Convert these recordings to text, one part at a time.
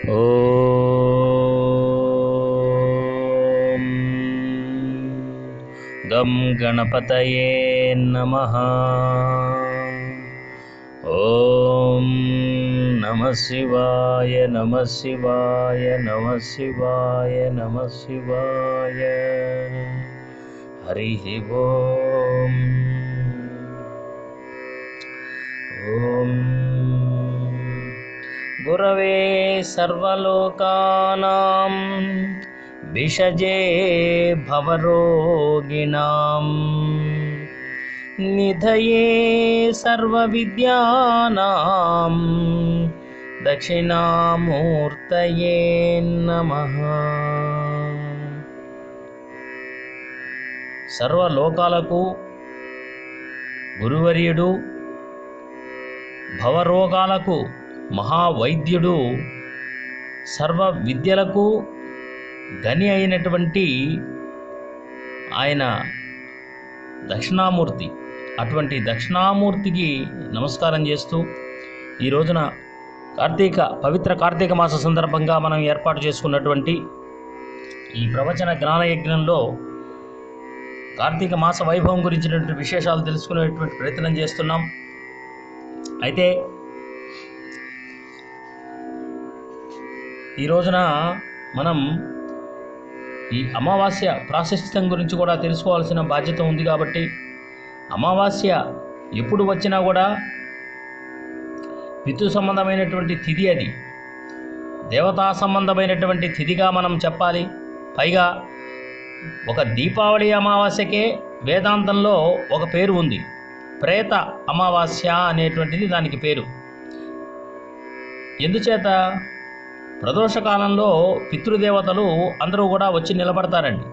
ॐ गं गणपतये नमः। ॐ नमः शिवाय नमः शिवाय नमः शिवाय नमः शिवाय। हरिः ॐ ॐ गुरवे सर्वलोकानां भिषजे भवरोगिणां निधये सर्वविद्यानां दक्षिणामूर्तये नमः సర్వలోకాలకు గురువర్యుడు భవరోగాలకు మహావైద్యుడు సర్వ విద్యలకు గని అయినటువంటి ఆయన దక్షిణామూర్తి. అటువంటి దక్షిణామూర్తికి నమస్కారం చేస్తూ ఈ రోజున కార్తీక పవిత్ర కార్తీక మాస సందర్భంగా మనం ఏర్పాటు చేసుకున్నటువంటి ఈ ప్రవచన జ్ఞానయజ్ఞంలో కార్తీక మాస వైభవం గురించినటువంటి విశేషాలు తెలుసుకునేటువంటి ప్రయత్నం చేస్తున్నాం. అయితే ఈ రోజున మనం ఈ అమావాస్య ప్రాశస్త్యం గురించి కూడా తెలుసుకోవాల్సిన బాధ్యత ఉంది కాబట్టి అమావాస్య ఎప్పుడు వచ్చినా కూడా పితృ సంబంధమైనటువంటి తిథి అది. దేవతా సంబంధమైనటువంటి తిథిగా మనం చెప్పాలి. పైగా ఒక దీపావళి అమావాస్యకే వేదాంతంలో ఒక పేరు ఉంది. ప్రేత అమావాస్య అనేటువంటిది దానికి పేరు. ఎందుచేత? ప్రదోష కాలంలో పితృదేవతలు అందరూ కూడా వచ్చి నిలబడతారండి.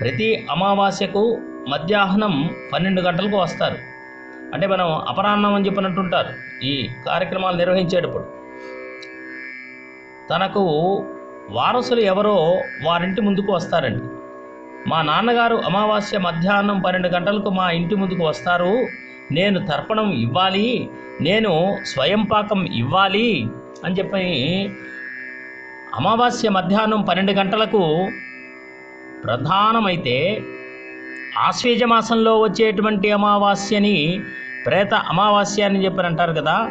ప్రతి అమావాస్యకు మధ్యాహ్నం పన్నెండు గంటలకు వస్తారు. అంటే మనం అపరాహ్నం అని చెప్పినట్టుంటారు. ఈ కార్యక్రమాలు నిర్వహించేటప్పుడు. తనకు వారసులు ఎవరో వారింటి ముందుకు వస్తారండి. మా నాన్నగారు అమావాస్య మధ్యాహ్నం పన్నెండు గంటలకు మా ఇంటి ముందుకు వస్తారు. నేను తర్పణం ఇవ్వాలి. నేను స్వయం పాకం ఇవ్వాలి అని చెప్పి అమావాస్య మధ్యాహ్నం పన్నెండు గంటలకు ప్రధానమైతే ఆశ్వేజ మాసంలో వచ్చేటువంటి అమావాస్యని ప్రేత అమావాస్య అని చెప్పని అంటారు కదా.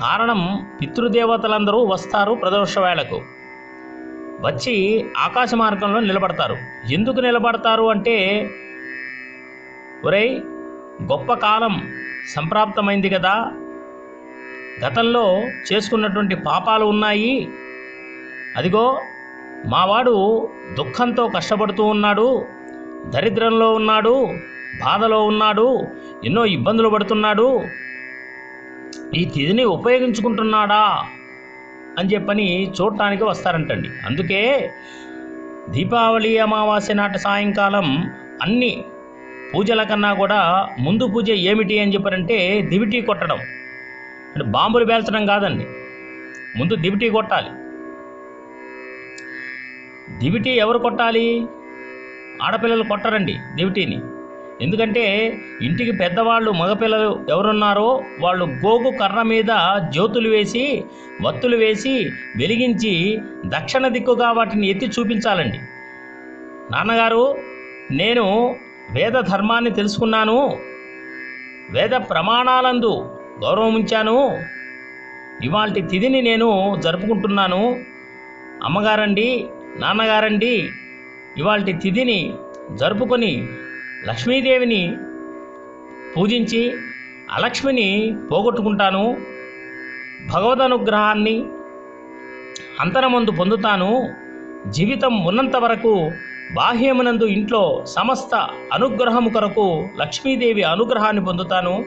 కారణం పితృదేవతలందరూ వస్తారు ప్రదోష వేళకు. వచ్చి ఆకాశ మార్గంలో నిలబడతారు. ఎందుకు నిలబడతారు అంటే ఒరేయ్ గొప్ప కాలం సంప్రాప్తమైంది కదా. గతంలో చేసుకున్నటువంటి పాపాలు ఉన్నాయి. అదిగో మావాడు దుఃఖంతో కష్టపడుతూ ఉన్నాడు దరిద్రంలో ఉన్నాడు బాధలో ఉన్నాడు ఎన్నో ఇబ్బందులు పడుతున్నాడు. ఈ తిథిని ఉపయోగించుకుంటున్నాడా అని చెప్పని చూడటానికి వస్తారంటండి. అందుకే దీపావళి అమావాస్య నాటి సాయంకాలం అన్ని పూజల కన్నా కూడా ముందు పూజ ఏమిటి అని చెప్పారంటే దివిటీ కొట్టడం. అంటే బాంబులు పేల్చడం కాదండి. ముందు దివిటీ కొట్టాలి. దివిటీ ఎవరు కొట్టాలి? ఆడపిల్లలు కొట్టరండి దివిటీని. ఎందుకంటే ఇంటికి పెద్దవాళ్ళు మగపిల్లలు ఎవరున్నారో వాళ్ళు గోగు కర్ర మీద జ్యోతులు వేసి వత్తులు వేసి వెలిగించి దక్షిణ దిక్కుగా వాటిని ఎత్తి చూపించాలండి. నాన్నగారు నేను వేద ధర్మాన్ని తెలుసుకున్నాను. వేద ప్రమాణాలందు గౌరవం ఉంచాను ఇవాళ తిథిని నేను జరుపుకుంటున్నాను. అమ్మగారండి నాన్నగారండి ఇవాళ తిథిని జరుపుకొని లక్ష్మీదేవిని పూజించి అలక్ష్మిని పోగొట్టుకుంటాను. భగవద్ అనుగ్రహాన్ని అంతరమందు పొందుతాను. జీవితం ఉన్నంత వరకు బాహ్యమునందు ఇంట్లో సమస్త అనుగ్రహము కొరకు లక్ష్మీదేవి అనుగ్రహాన్ని పొందుతాను.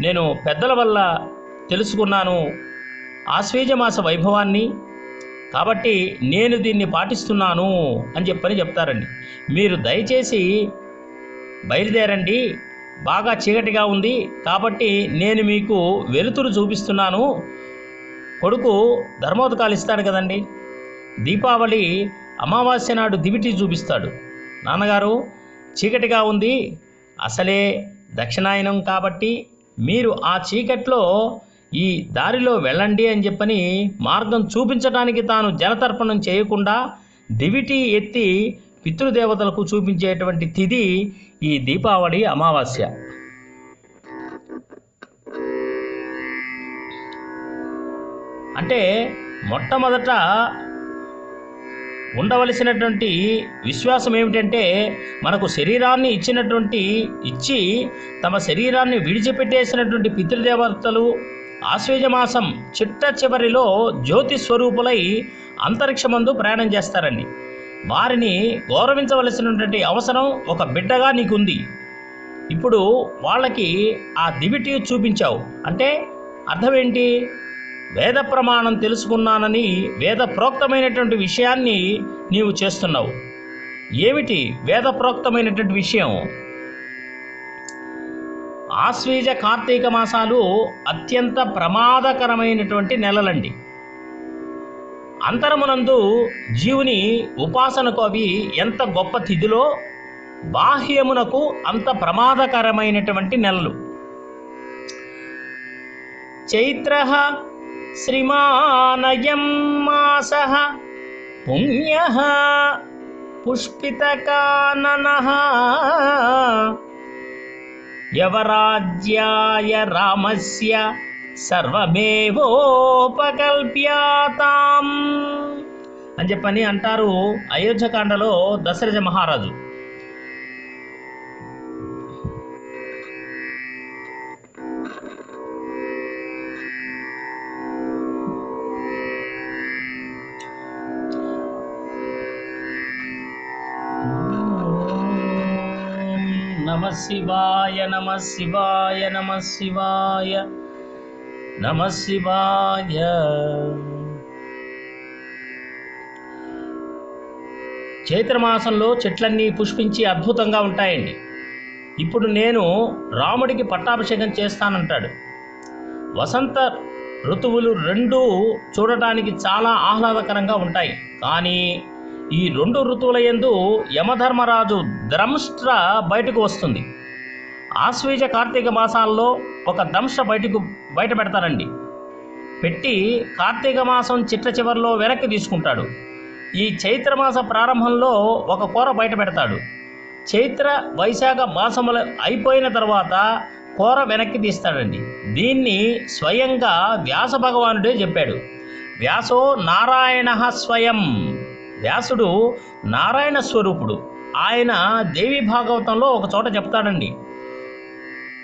నేను పెద్దల వల్ల తెలుసుకున్నాను. ఆశ్వేజమాస వైభవాన్ని కాబట్టి నేను దీన్ని పాటిస్తున్నాను అని చెప్పని చెప్తారండి. మీరు దయచేసి బయలుదేరండి. బాగా చీకటిగా ఉంది. కాబట్టి నేను మీకు వెలుతురు చూపిస్తున్నాను. కొడుకు ధర్మోదకాలు ఇస్తాడు కదండి. దీపావళి అమావాస్య నాడు దివిటి చూపిస్తాడు. నాన్నగారు చీకటిగా ఉంది. అసలే దక్షిణాయనం కాబట్టి మీరు ఆ చీకట్లో ఈ దారిలో వెళ్ళండి అని చెప్పని మార్గం చూపించడానికి తాను జలతర్పణం చేయకుండా దివిటి ఎత్తి పితృదేవతలకు చూపించేటువంటి తిథి ఈ దీపావళి అమావాస్య. అంటే మొట్టమొదట ఉండవలసినటువంటి విశ్వాసం ఏమిటంటే మనకు శరీరాన్ని ఇచ్చినటువంటి ఇచ్చి తమ శరీరాన్ని విడిచిపెట్టేసినటువంటి పితృదేవతలు ఆశ్వేజమాసం చిట్ట చివరిలో జ్యోతి స్వరూపులై అంతరిక్షమందు ప్రయాణం చేస్తారండి. వారిని గౌరవించవలసినటువంటి అవసరం ఒక బిడ్డగా నీకుంది. ఇప్పుడు వాళ్ళకి ఆ దివిటి చూపించావు. అంటే అర్థం ఏంటి వేద ప్రమాణం తెలుసుకున్నానని వేద ప్రోక్తమైనటువంటి విషయాన్ని నీవు చేస్తున్నావు. ఏమిటి వేద ప్రోక్తమైనటువంటి విషయం? ఆశ్వీజ కార్తీక మాసాలు అత్యంత ప్రమాదకరమైనటువంటి నెలలండి. అంతరమునందు జీవుని ఉపాసనకు అవి ఎంత గొప్ప తిథిలో బాహ్యమునకు అంత ప్రమాదకరమైనటువంటి నెలలు. చైత్ర శ్రీమానయం మాస పుణ్య పుష్పితకానన యవరాజ్యాయ రామస్య సర్వమేవోపకల్ప్యాతాం అని చెప్పని అంటారు అయోధ్యకాండలో దశరథ మహారాజు. శివాయ నమ శివాయ నమ శివాయ నమ శివాయ. చైత్రమాసంలో చెట్లన్నీ పుష్పించి అద్భుతంగా ఉంటాయండి. ఇప్పుడు నేను రాముడికి పట్టాభిషేకం చేస్తానంటాడు. వసంత ఋతువులు రెండూ చూడటానికి చాలా ఆహ్లాదకరంగా ఉంటాయి. కానీ ఈ రెండు ఋతువుల యందు యమధర్మరాజు ద్రంష్ట్ర బయటకు వస్తుంది. ఆశ్వీజ కార్తీక మాసాల్లో ఒక దంశ బయటకు బయట పెడతారండి. పెట్టి కార్తీక మాసం చిట్ట చివరిలో వెనక్కి తీసుకుంటాడు. ఈ చైత్రమాస ప్రారంభంలో ఒక కూర బయట పెడతాడు. చైత్ర వైశాఖ మాసముల అయిపోయిన తర్వాత కూర వెనక్కి తీస్తాడండి. దీన్ని స్వయంగా వ్యాస భగవానుడే చెప్పాడు. వ్యాసో నారాయణ స్వయం. వ్యాసుడు నారాయణ స్వరూపుడు. ఆయన దేవి భాగవతంలో ఒక చోట చెప్తాడండి.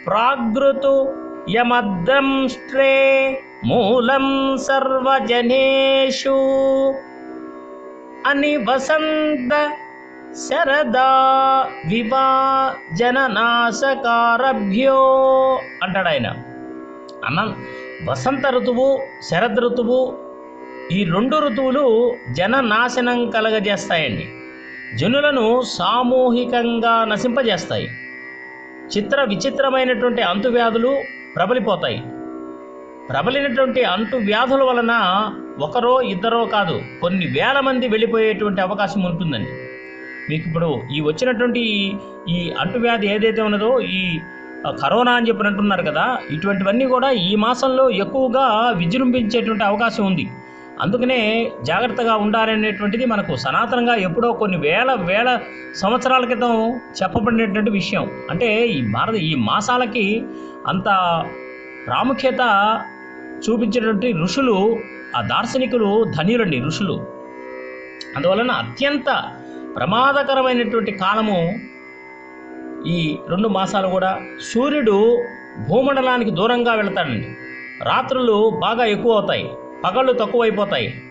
ప్రాగృతు యమద్రంష్ట్రే మూలం సర్వజనేషు అని వసంత శరదా విభాజననాశకారభ్యో అంటాడు ఆయన అన్న వసంత ఋతువు శరద్ ఋతువు ఈ రెండు ఋతువులు జన నాశనం కలగజేస్తాయండి. జనులను సామూహికంగా నశింపజేస్తాయి. చిత్ర విచిత్రమైనటువంటి అంటువ్యాధులు ప్రబలిపోతాయి. ప్రబలినటువంటి అంటువ్యాధుల వలన ఒకరో ఇద్దరో కాదు కొన్ని వేల మంది వెళ్ళిపోయేటువంటి అవకాశం ఉంటుందండి. మీకు ఇప్పుడు ఈ వచ్చినటువంటి ఈ- అంటువ్యాధి ఏదైతే ఉన్నదో ఈ కరోనా అని చెప్పినట్టున్నారు కదా ఇటువంటివన్నీ కూడా ఈ మాసంలో ఎక్కువగా విజృంభించేటువంటి అవకాశం ఉంది. అందుకనే జాగ్రత్తగా ఉండాలనేటువంటిది మనకు సనాతనంగా ఎప్పుడో కొన్ని వేల వేల సంవత్సరాల క్రితం చెప్పబడినటువంటి విషయం. అంటే ఈ భారత ఈ మాసాలకి అంత ప్రాముఖ్యత చూపించినటువంటి ఋషులు ఆ దార్శనికులు ధన్యులండి ఋషులు. అందువలన అత్యంత ప్రమాదకరమైనటువంటి కాలము ఈ రెండు మాసాలు కూడా సూర్యుడు భూమండలానికి దూరంగా వెళతాడండి. రాత్రులు బాగా ఎక్కువ అవుతాయి. పగళ్ళు తక్కువైపోతాయి.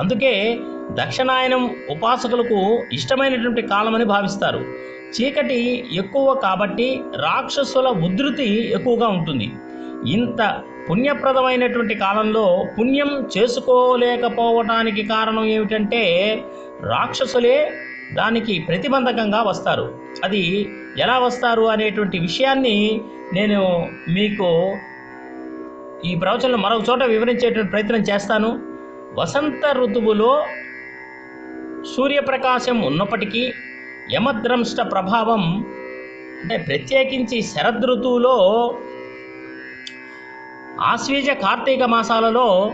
అందుకే దక్షిణాయనం ఉపాసకులకు ఇష్టమైనటువంటి కాలమని భావిస్తారు. చీకటి ఎక్కువ కాబట్టి రాక్షసుల ఉధృతి ఎక్కువగా ఉంటుంది. ఇంత పుణ్యప్రదమైనటువంటి కాలంలో పుణ్యం చేసుకోలేకపోవటానికి కారణం ఏమిటంటే రాక్షసులే దానికి ప్రతిబంధకంగా వస్తారు. అది ఎలా వస్తారు అనేటువంటి విషయాన్ని నేను మీకు ఈ ప్రవచనంలో మరొక చోట వివరించేటువంటి ప్రయత్నం చేస్తాను. వసంత ఋతువులో సూర్యప్రకాశం ఉన్నప్పటికీ యమద్రంష్ట ప్రభావం అంటే ప్రత్యేకించి శరదృతువులో ఆశ్వీజ కార్తీక మాసాలలో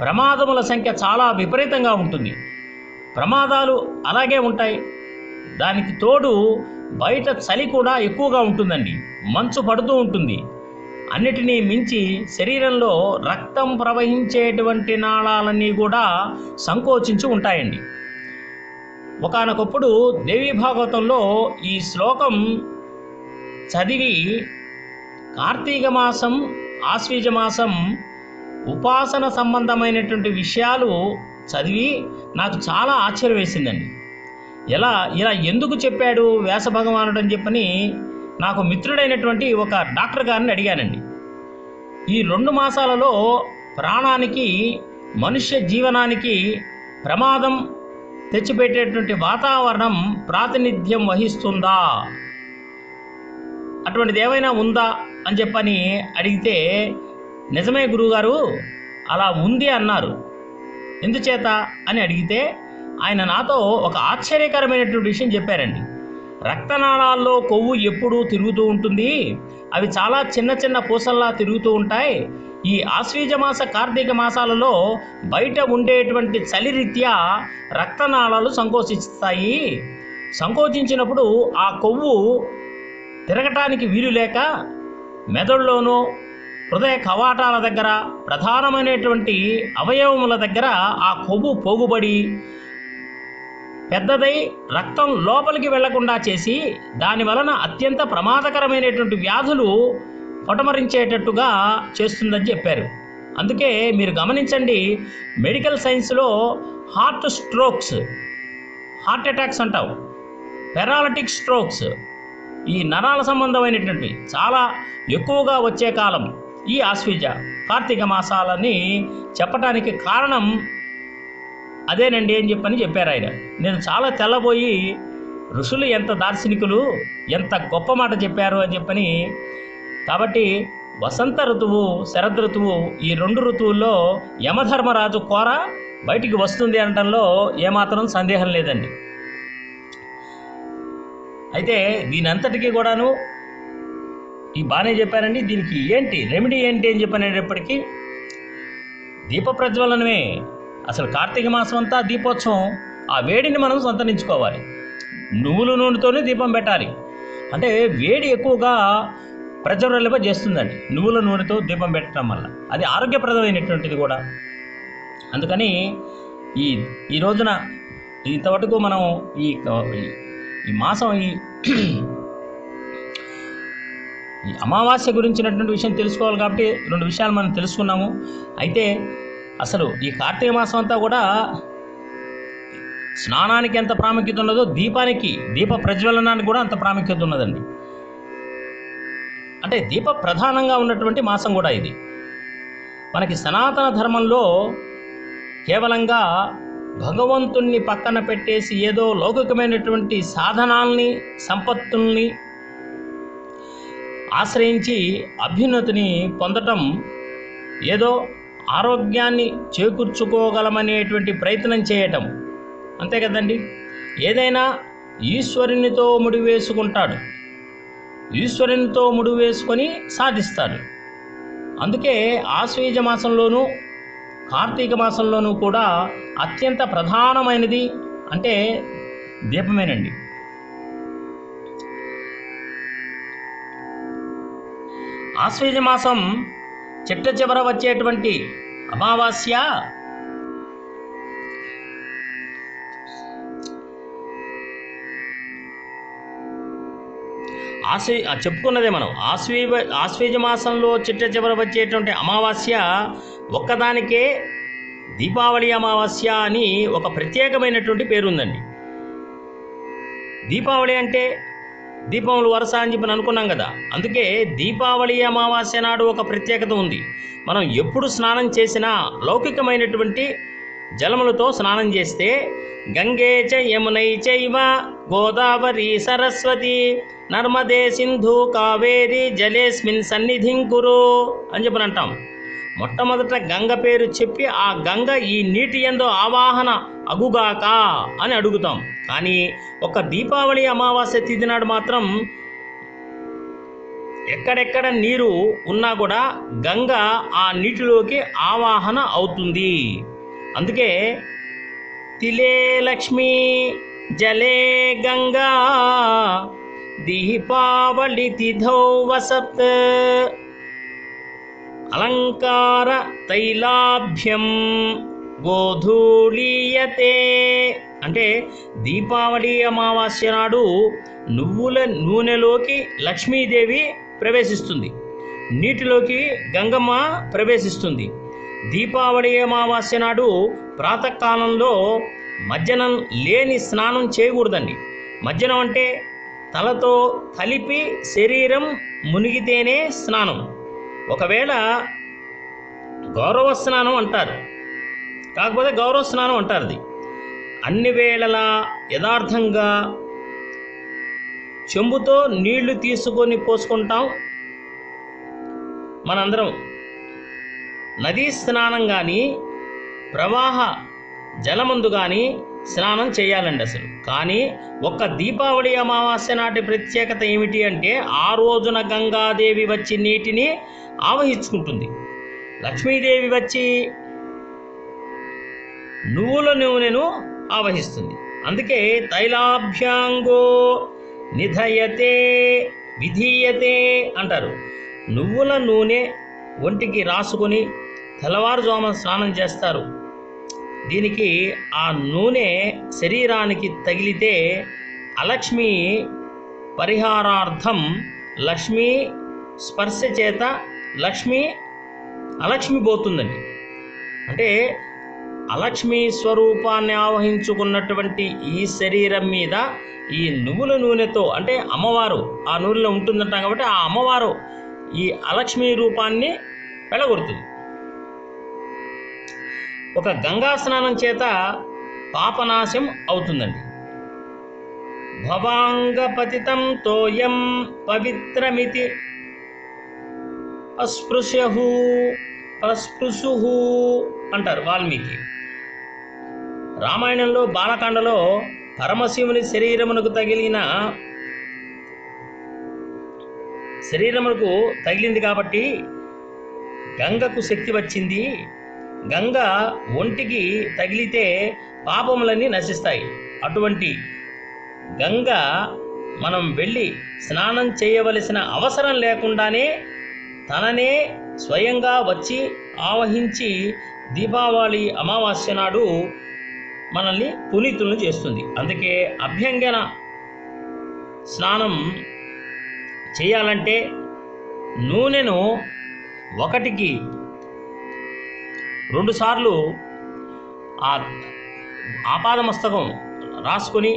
ప్రమాదముల సంఖ్య చాలా విపరీతంగా ఉంటుంది. ప్రమాదాలు అలాగే ఉంటాయి. దానికి తోడు బయట చలి కూడా ఎక్కువగా ఉంటుందండి. మంచు పడుతూ ఉంటుంది. అన్నిటినీ మించి శరీరంలో రక్తం ప్రవహించేటువంటి నాళాలన్నీ కూడా సంకోచించి ఉంటాయండి. ఒకానొకప్పుడు దేవీ భాగవతంలో ఈ శ్లోకం చదివి కార్తీక మాసం ఆశ్వీజ మాసం ఉపాసన సంబంధమైనటువంటి విషయాలు చదివి నాకు చాలా ఆశ్చర్యం వేసిందండి ఎలా ఇలా ఎందుకు చెప్పాడు వ్యాస భగవానుడు అని చెప్పని నాకు మిత్రుడైనటువంటి ఒక డాక్టర్ గారిని అడిగానండి. ఈ రెండు మాసాలలో ప్రాణానికి మనుష్య జీవనానికి ప్రమాదం తెచ్చిపెట్టేటువంటి వాతావరణం ప్రాతినిధ్యం వహిస్తుందా? అటువంటిది ఏమైనా ఉందా అని చెప్పని అడిగితే నిజమే గురువుగారు అలా ఉంది అన్నారు. ఎందుచేత? అని అడిగితే ఆయన నాతో ఒక ఆశ్చర్యకరమైనటువంటి విషయం చెప్పారండి. రక్తనాళాల్లో కొవ్వు ఎప్పుడూ తిరుగుతూ ఉంటుంది. అవి చాలా చిన్న చిన్న పూసల్లా తిరుగుతూ ఉంటాయి. ఈ ఆశ్వీజ మాస కార్తీక మాసాలలో బయట ఉండేటువంటి చలిరీత్యా రక్తనాళాలు సంకోచిస్తాయి. సంకోచించినప్పుడు ఆ కొవ్వు తిరగటానికి వీలు లేక మెదడులోనూ హృదయ కవాటాల దగ్గర ప్రధానమైనటువంటి అవయవముల దగ్గర ఆ కొవ్వు పోగుబడి పెద్దదై రక్తం లోపలికి వెళ్ళకుండా చేసి దాని వలన అత్యంత ప్రమాదకరమైనటువంటి వ్యాధులు పొటమరించేటట్టుగా చేస్తుందని చెప్పారు. అందుకే మీరు గమనించండి మెడికల్ సైన్స్లో హార్ట్ స్ట్రోక్స్ హార్ట్ అటాక్స్ అంటావు పెరాలటిక్ స్ట్రోక్స్ ఈ నరాల సంబంధమైనటువంటి చాలా ఎక్కువగా వచ్చే కాలం ఈ ఆశ్వీజ కార్తీక మాసాలని చెప్పటానికి కారణం అదేనండి అని చెప్పని చెప్పారు ఆయన. నేను చాలా తెల్లబోయి ఋషులు ఎంత దార్శనికులు ఎంత గొప్ప మాట చెప్పారు అని చెప్పని కాబట్టి వసంత ఋతువు శరద్ ఋతువు ఈ రెండు ఋతువుల్లో యమధర్మరాజు కోర బయటికి వస్తుంది అనటంలో ఏమాత్రం సందేహం లేదండి. అయితే దీని అంతటికీ కూడాను ఈ బాగానే చెప్పారండి దీనికి ఏంటి రెమెడీ ఏంటి అని చెప్పనేటప్పటికీ దీప ప్రజ్వలనమే అసలు కార్తీక మాసం అంతా దీపోత్సవం ఆ వేడిని మనం సంతరించుకోవాలి. నువ్వుల నూనెతోనే దీపం పెట్టాలి. అంటే వేడి ఎక్కువగా ప్రజ్వలింప చేస్తుందండి. నువ్వుల నూనెతో దీపం పెట్టడం వల్ల. అది ఆరోగ్యప్రదమైనటువంటిది కూడా. అందుకని ఈ ఈ రోజున ఇంతవరకు మనం ఈ ఈ మాసం ఈ ఈ అమావాస్య గురించినటువంటి విషయం తెలుసుకోవాలి కాబట్టి రెండు విషయాలు మనం తెలుసుకున్నాము. అయితే అసలు ఈ కార్తీక మాసం అంతా కూడా స్నానానికి ఎంత ప్రాముఖ్యత ఉన్నదో దీపానికి దీప ప్రజ్వలనానికి కూడా అంత ప్రాముఖ్యత ఉన్నదండి. అంటే దీప ప్రధానంగా ఉన్నటువంటి మాసం కూడా ఇది. మనకి సనాతన ధర్మంలో కేవలంగా భగవంతుణ్ణి పక్కన పెట్టేసి ఏదో లౌకికమైనటువంటి సాధనాల్ని సంపత్తుల్ని ఆశ్రయించి అభ్యున్నతిని పొందటం ఏదో ఆరోగ్యాన్ని చేకూర్చుకోగలమనేటువంటి ప్రయత్నం చేయటం. అంతే కదండి? ఏదైనా ఈశ్వరునితో ముడివేసుకుంటాడు. ఈశ్వరునితో ముడివేసుకొని సాధిస్తాడు. అందుకే ఆశ్వీజ మాసంలోనూ కార్తీక మాసంలోనూ కూడా అత్యంత ప్రధానమైనది అంటే దీపమేనండి. ఆశ్వీజ మాసం చిట్ట చివర వచ్చేటువంటి అమావాస్య. ఆశ్వీ చెప్పుకున్నదే మనం. ఆశ్వీ ఆశ్వీజ మాసంలో చిట్ట చివర వచ్చేటువంటి అమావాస్య ఒక్కదానికే దీపావళి అమావాస్య అని ఒక ప్రత్యేకమైనటువంటి పేరు ఉందండి దీపావళి అంటే దీపములు వరుస అని చెప్పి అనుకున్నాం కదా. అందుకే దీపావళి అమావాస్య నాడు ఒక ప్రత్యేకత ఉంది. మనం ఎప్పుడు స్నానం చేసినా లౌకికమైనటువంటి జలములతో స్నానం చేస్తే గంగే చ యమునై చైవ గోదావరి సరస్వతి నర్మదే సింధు కావేరి జలేస్మిన్ సన్నిధిం కురు అని చెప్పని అంటాం. మొట్టమొదట గంగ పేరు చెప్పి ఆ గంగ ఈ నీటి ఎందు ఆవాహన అగుగాక అని అడుగుతాం. కానీ ఒక దీపావళి అమావాస్య తిథి నాడు మాత్రం ఎక్కడెక్కడ నీరు ఉన్నా కూడా గంగ ఆ నీటిలోకి ఆవాహన అవుతుంది. అందుకే తిలే లక్ష్మి జలే గంగా దీపావళి తిథౌ వసత్ అలంకార తైలాభ్యం గోధూళీయతే. అంటే దీపావళి అమావాస్య నాడు నువ్వుల నూనెలోకి లక్ష్మీదేవి ప్రవేశిస్తుంది. నీటిలోకి గంగమ్మ ప్రవేశిస్తుంది. దీపావళి అమావాస్య నాడు ప్రాతకాలంలో మజ్జనం లేని స్నానం చేయకూడదండి. మజ్జనం అంటే తలతో కలిపి శరీరం మునిగితేనే స్నానం. ఒకవేళ గౌరవ స్నానం అంటారు. కాకపోతే గౌరవ స్నానం అంటారు అది అన్ని వేళలా యథార్థంగా చెంబుతో నీళ్ళు తీసుకొని పోసుకుంటాం. మనందరం నదీ స్నానం కానీ ప్రవాహ జలమందు కానీ స్నానం చేయాలండి అసలు. కానీ ఒక్క దీపావళి అమావాస్య నాటి ప్రత్యేకత ఏమిటి అంటే ఆ రోజున గంగాదేవి వచ్చి నీటిని ఆవహించుకుంటుంది. లక్ష్మీదేవి వచ్చి నువ్వుల నూనెను ఆవహిస్తుంది. అందుకే తైలాభ్యాంగో నిధయతే విధీయతే అంటారు. నువ్వుల నూనె ఒంటికి రాసుకొని తెల్లవారుజామున స్నానం చేస్తారు. దీనికి ఆ నూనె శరీరానికి తగిలితే అలక్ష్మి పరిహారార్థం లక్ష్మీ స్పర్శ చేత లక్ష్మి అలక్ష్మి పోతుందండి. అంటే అలక్ష్మి స్వరూపాన్ని ఆవహించుకున్నటువంటి ఈ శరీరం మీద ఈ నువ్వుల నూనెతో అంటే అమ్మవారు ఆ నూనెలో ఉంటుందంటాం కాబట్టి ఆ అమ్మవారు ఈ అలక్ష్మి రూపాన్ని వెళ్ళగొడుతుంది ఒక గంగా స్నానం చేత పాపనాశం అవుతుందండి. భవాంగపతితం తోయం పవిత్రమితి అస్పృశ్యహు అస్పృశు అంటారు వాల్మీకి. రామాయణంలో బాలకాండలో పరమశివుని శరీరమునకు తగిలిన శరీరమునకు తగిలింది కాబట్టి గంగకు శక్తి వచ్చింది. గంగ ఒంటికి తగిలితే పాపములన్నీ నశిస్తాయి. అటువంటి గంగ మనం వెళ్ళి స్నానం చేయవలసిన అవసరం లేకుండానే తననే స్వయంగా వచ్చి ఆవహించి దీపావళి అమావాస్య నాడు మనల్ని పునీతులను చేస్తుంది. అందుకే అభ్యంగన స్నానం చేయాలంటే నూనెను ఒకటికి రెండుసార్లు ఆ ఆపాదమస్తకం రాసుకొని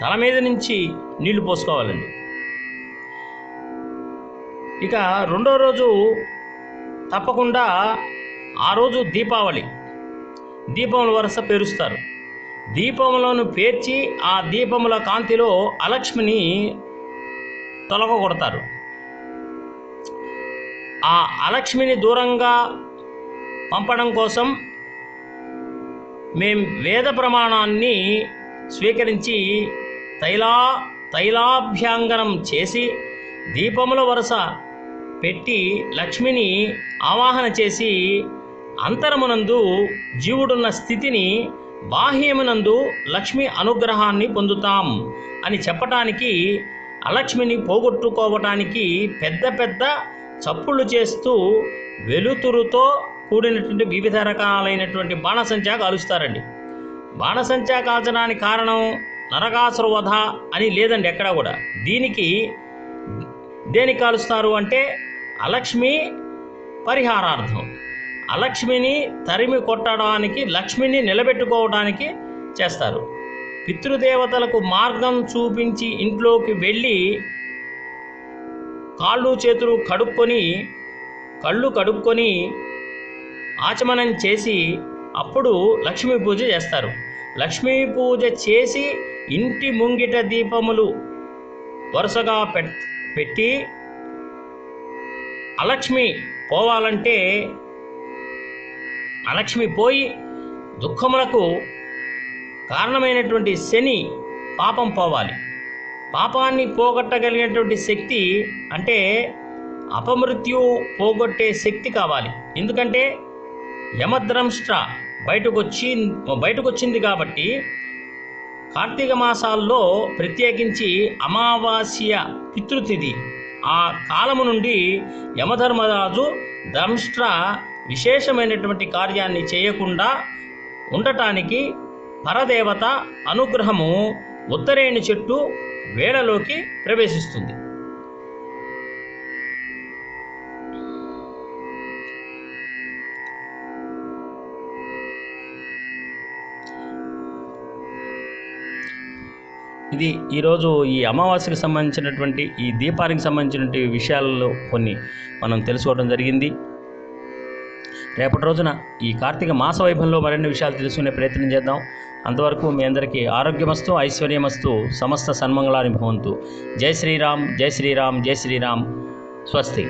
తల మీద నుంచి నీళ్ళు పోసుకోవాలండి. ఇక రెండో రోజు తప్పకుండా ఆ రోజు దీపావళి. దీపముల వరుస పేరుస్తారు. దీపములను పేర్చి ఆ దీపముల కాంతిలో అలక్ష్మిని తొలగొడతారు ఆ అలక్ష్మిని దూరంగా పంపడం కోసం మేం వేద ప్రమాణాన్ని స్వీకరించి తైలా తైలాభ్యాంగనం చేసి దీపముల వరుస పెట్టి లక్ష్మిని ఆవాహన చేసి అంతరమునందు జీవుడున్న స్థితిని బాహ్యమునందు లక్ష్మి అనుగ్రహాన్ని పొందుతాం అని చెప్పటానికి అలక్ష్మిని పోగొట్టుకోవటానికి పెద్ద పెద్ద చప్పుళ్ళు చేస్తూ వెలుతురుతో కూడినటువంటి వివిధ రకాలైనటువంటి బాణసంచా కాలుస్తారండి. బాణసంచా కాల్చడానికి కారణం నరకాసురవధ అని లేదండి ఎక్కడా కూడా. దీనికి దేనికి కాలుస్తారు అంటే అలక్ష్మి పరిహారార్థం. అలక్ష్మిని తరిమి కొట్టడానికి లక్ష్మిని నిలబెట్టుకోవడానికి చేస్తారు. పితృదేవతలకు మార్గం చూపించి ఇంట్లోకి వెళ్ళి కాళ్ళు చేతులు కడుక్కొని కళ్ళు కడుక్కొని ఆచమనం చేసి అప్పుడు లక్ష్మీ పూజ చేస్తారు. లక్ష్మీ పూజ చేసి ఇంటి ముంగిట దీపములు వరుసగా పెట్ పెట్టి అలక్ష్మి పోవాలంటే అలక్ష్మి పోయి దుఃఖములకు కారణమైనటువంటి శని పాపం పోవాలి. పాపాన్ని పోగొట్టగలిగినటువంటి శక్తి అంటే అపమృత్యు పోగొట్టే శక్తి కావాలి. ఎందుకంటే యమద్రంష్ట్ర బయటకు వచ్చి బయటకు వచ్చింది కాబట్టి కార్తీక మాసాల్లో ప్రత్యేకించి అమావాస్య పితృతిథి. ఆ కాలము నుండి యమధర్మరాజు దంష్ట్ర విశేషమైనటువంటి కార్యాన్ని చేయకుండా ఉండటానికి పరదేవత అనుగ్రహము ఉత్తరేణి చెట్టు వేళలోకి ప్రవేశిస్తుంది. ఇది ఈరోజు ఈ అమావాస్యకు సంబంధించినటువంటి ఈ దీపానికి సంబంధించినటువంటి విషయాలలో కొన్ని మనం తెలుసుకోవడం జరిగింది. రేపటి రోజున ఈ కార్తీక మాస వైభవంలో మరిన్ని విషయాలు తెలుసుకునే ప్రయత్నం చేద్దాం. అంతవరకు మీ అందరికీ ఆరోగ్యమస్తు ఐశ్వర్యమస్తు సమస్త సన్మంగళాని భవంతు. జై శ్రీరామ్ జై శ్రీరామ్ జై శ్రీరామ్. స్వస్తి.